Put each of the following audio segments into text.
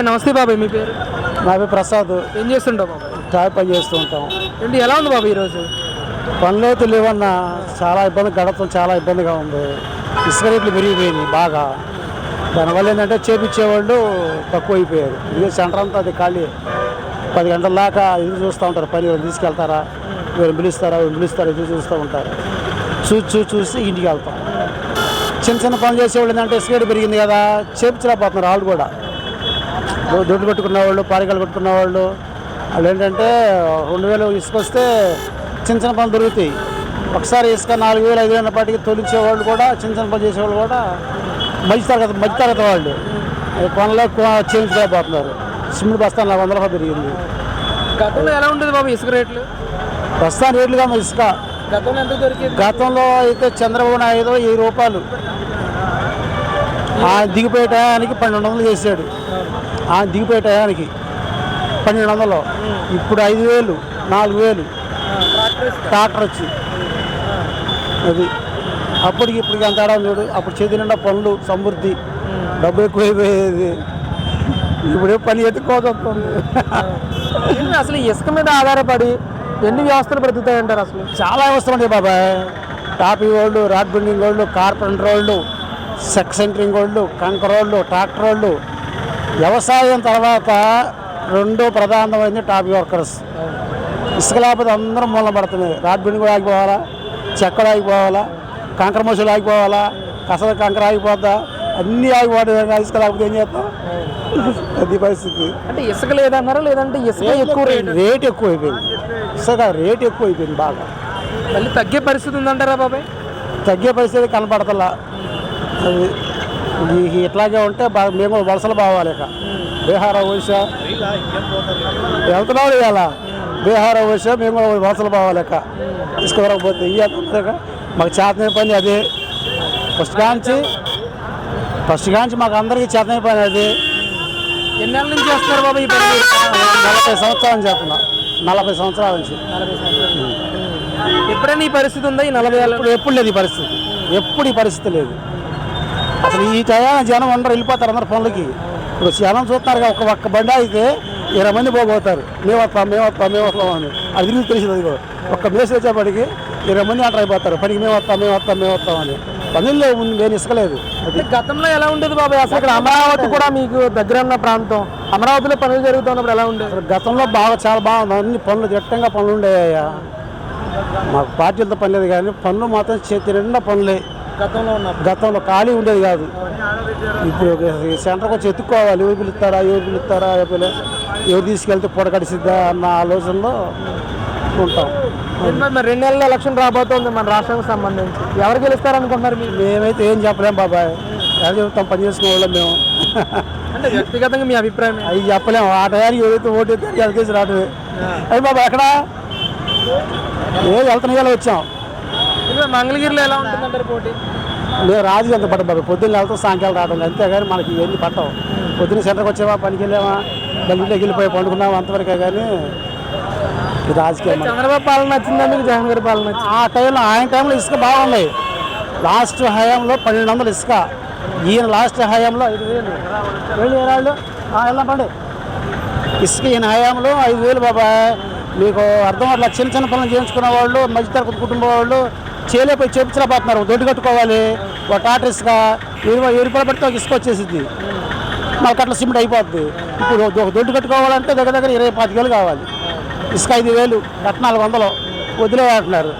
నమస్తే బాబాయ్ మీ పేరు? నా పేరు ప్రసాద్. ఏం చేస్తుంటావు బాబాయ్? టాయ్ పని చేస్తూ ఉంటాం. ఏంటి ఎలా ఉంది బాబాయ్ ఈరోజు? పనులైతే లేవన్నా చాలా ఇబ్బంది గడపడం చాలా ఇబ్బందిగా ఉంది. ఇసుక రేట్లు పెరిగిపోయింది బాగా. దానివల్ల ఏంటంటే చేపించేవాళ్ళు తక్కువ అయిపోయారు. ఇదే సెంటర్ అంతా అది ఖాళీ. పది గంటల దాకా ఎదురు చూస్తూ ఉంటారు. పని తీసుకెళ్తారా? ఎవరు పిలుస్తారా? ఎవరు పిలుస్తారా? ఎదురు చూస్తూ ఉంటారు. చూసి చూసి చూసి ఇంటికి వెళ్తాం. చిన్న చిన్న పనులు చేసేవాళ్ళు ఏంటంటే ఇసుక రేటు పెరిగింది కదా చేపించలేకపోతున్నారు వాళ్ళు కూడా. దొ- దొడ్లు పెట్టుకున్న వాళ్ళు పారికలు పెట్టుకున్న వాళ్ళు వాళ్ళు ఏంటంటే రెండు వేలు ఇసుక వస్తే చిన్న చిన్న పనులు దొరుకుతాయి. ఒకసారి ఇసుక నాలుగు వేలు ఐదు వేల పాటికి తొలిచే వాళ్ళు కూడా చిన్న చిన్న పనులు చేసేవాళ్ళు కూడా మధ్య తరగతి మధ్య తరగతి వాళ్ళు. ఈ పనులు చేయించలేకపోతున్నారు సిమెంట్ బస్తా నాలుగు వందల రూపాయలు పెరిగింది. గతంలో ఎలా ఉండేది బాబాయ్ ఇసుక రేట్లు? బస్తా రేట్లుగా ఉన్న ఇసుక. గతంలో ఎంత దొరికేది? గతంలో అయితే చంద్రబాబు నాయుడు వెయ్యి రూపాయలు. ఆ దిగిపోయే టయానికి పన్నెండు వందలు చేశాడు. ఆ దిగిపోయే టయానికి పన్నెండు వందలు. ఇప్పుడు ఐదు వేలు నాలుగు వేలు. ట్రాక్టర్ వచ్చి. అది. అప్పటికి ఇప్పటికి తేడా ఉంది చూడు. అప్పుడు చేతి నిండా పనులు సమృద్ధి. డబ్బు ఎక్కువైపోయేది. ఇప్పుడే పని ఎత్తుకోవస్తుంది ఏంటి అసలు ఇసుక మీద ఆధారపడి ఎన్ని వ్యవస్థలు బ్రతుకుతాయంటారు అసలు? చాలా అవసరం ఉంది బాబాయ్. టాపీ వాళ్ళు రాడ్ బిల్డింగ్ వాళ్ళు కార్పెంటర్ వాళ్ళు సెక్ సెంటరింగ్ వాళ్ళు కంకర్ వాళ్ళు ట్రాక్టర్ వాళ్ళు వ్యవసాయం తర్వాత రెండో ప్రధానమైంది టాపీ వర్కర్స్. ఇసుక లేకపోతే అందరం మూలన పడుతున్నాయి రాడ్ బిల్డింగ్ కూడా ఆగిపోవాలా? చెక్కలు ఆగిపోవాలా? కంకర మనుషులు ఆగిపోవాలా? కసల కంకర ఆగిపోద్దా? అన్నీ ఆగిపోతాయి. ఇసుక లేకపోతే ఏం చేస్తాం? అది పరిస్థితి. అంటే ఇసుక లేదన్నారా? లేదంటే ఇసుక ఎక్కువ రేటు. ఎక్కువ అయిపోయింది ఇసుక రేట్ ఎక్కువ అయిపోయింది బాగా. మళ్ళీ తగ్గే పరిస్థితి ఉందంటారా బాబాయ్? తగ్గే పరిస్థితి కనపడతలా. ఇట్లాగే ఉంటే మేము వలసలు బావాలి ఇక. బీహార్ ఒడిశా. వెళ్తున్నాం ఇవాళ. బీహార్ ఒడిశా మేము వలసలు బావాలి ఇక. తీసుకోకపోతే ఇక మాకు చేతన పని అదే. ఫస్ట్ కాంచి ఫస్ట్ కాంచి మాకు అందరికీ చేతన పని అదే. ఎన్నేళ్ళ నుంచి చేస్తున్నారు బాబాయ్ ఈ పని? నలభై సంవత్సరాల నుంచి చేస్తున్నా నలభై సంవత్సరాల నుంచి. ఎప్పుడైనా ఈ పరిస్థితి ఉందా ఈ నలభై ఎప్పుడు లేదు ఈ పరిస్థితి. ఎప్పుడు ఈ పరిస్థితి లేదు. అసలు ఈ టయాన జనం అందరూ వెళ్ళిపోతారు అందరు పనులకి ఇప్పుడు జనం చూస్తున్నారు ఒక ఒక్క బండి అయితే ఇరవై మంది పోగవుతారు మేము వస్తాం మేము వస్తాం మేము వస్తాం అని. అది తిరిగి తెలిసింది అది ఒక్క మేసి వచ్చేప్పటికి ఇరవై మంది అంటారు అయిపోతారు. పనికి మేము వస్తాం మేము వస్తాం మేము వస్తాం అని. పనుల్లో నేను ఇసుకలేదు. అది గతంలో ఎలా ఉండేది బాబాయ్? అసలు ఇక్కడ అమరావతి కూడా మీకు దగ్గర ఉన్న ప్రాంతం. అమరావతిలో పనులు జరుగుతున్నప్పుడు ఎలా ఉండేది? గతంలో బాగా చాలా బాగుంది. అన్ని పనులు దిట్టంగా పనులు ఉండేవయ్యా మాకు పార్టీలతో పని లేదు కానీ పనులు మాత్రం చేతి నిండా పనులే. గతంలో గతంలో ఖాళీ ఉండేది కాదు. ఇప్పుడు సెంటర్కి వచ్చి ఎత్తుక్కోవాలి. ఎవరు పిలుస్తారా? ఎవరు పిలుస్తారా? ఎవరు ఎవరు తీసుకెళ్తే పొడగడిసిద్దా అన్న ఆలోచనలో ఉంటాం. మరి రెండు నెలల ఎలక్షన్ రాబోతోంది మన రాష్ట్రానికి సంబంధించి. ఎవరు గెలుస్తారనుకుంటున్నారు మీరు? మేమైతే ఏం చెప్పలేం బాబాయ్. ఎలా చెప్తాం పని చేసుకునే వాళ్ళం మేము? అంటే వ్యక్తిగతంగా మీ అభిప్రాయం? అవి చెప్పలేము ఆ టయానికి ఎవరైతే ఓటు ఎత్తారో వాళ్ళకేసి రావడమే అయ్యి బాబా ఎక్కడ? ఏ వెళ్తున్నాయి వచ్చాం. మంగళగిరిలో ఎలా ఉంటుందంటారు పోటీ? రాజు ఎంత బాబు? పొద్దున్న వెళ్తాం సాయంకాలం రావడం అంతేగాని మనకి ఇవన్నీ పట్టవు. పొద్దున్న సెంటర్కి వచ్చావా? పనికి వెళ్ళావా? మళ్ళీ ఇంటికి వెళ్ళిపోయి పండుకున్నావా? అంతవరకే కానీ రాజకీయం. చంద్రబాబు పాలన నచ్చిందా మీకు? జగన్ గారి పాలన ఆ టైంలో ఆయన టైంలో ఇసుక బాగున్నాయి. లాస్ట్ హయాంలో పన్నెండు వందలు ఇసుక. ఈయన లాస్ట్ హయాంలో ఐదు వేలు. వేలు ఏ రాళ్ళు? వెళ్ళండి ఇసుక ఈయన హయాంలో ఐదు వేలు బాబాయ్. మీకు అర్థం అట్లా చిన్న చిన్న పనులు చేయించుకున్న వాళ్ళు మధ్యతరగతి కుటుంబం వాళ్ళు చేయలేకపోయి చేపించలేకపోతున్నారు దొడ్డు కట్టుకోవాలి. ఒక టాటర్ ఇసుక ఇరవై ఏడు రూపాయలు పడితే ఒక ఇసుక వచ్చేసింది మనకు అట్లా సిమెంట్ అయిపోద్ది. ఇప్పుడు ఒక దొడ్డు కట్టుకోవాలంటే దగ్గర దగ్గర ఇరవై పాతిక వేలు కావాలి. ఇసుక ఐదు వేలు కట్ట నాలుగు వందలు. వదిలే అంటున్నారు.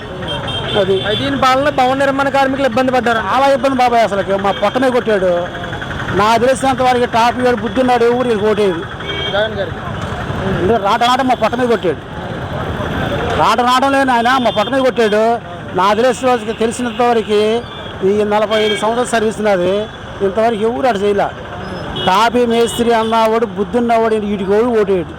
అది ఈయన పాలన భవన నిర్మాణ కార్మికులు ఇబ్బంది పడ్డారు. చాలా ఇబ్బంది బాబాయ్ అసలు మా పొట్టమే కొట్టాడు. నా తెలిసినంత వరకు టాప్ వేడు బుద్ధి ఉన్నాడు ఊరికి కొట్టేది రాట రాట మా పొట్ట మీద కొట్టాడు. రాట రావడం లేని ఆయన మా పొట్ట మీద కొట్టాడు. నా తెలిసిన రోజుకి తెలిసినంత వరకు ఈ నలభై ఐదు సంవత్సరాల సర్వీస్ ఉన్నది ఇంతవరకు ఎవరు అటు చేయలే. టాపీ మేస్త్రి అన్నవాడు బుద్ధున్నవాడు వీటికి ఓడి ఓటేడు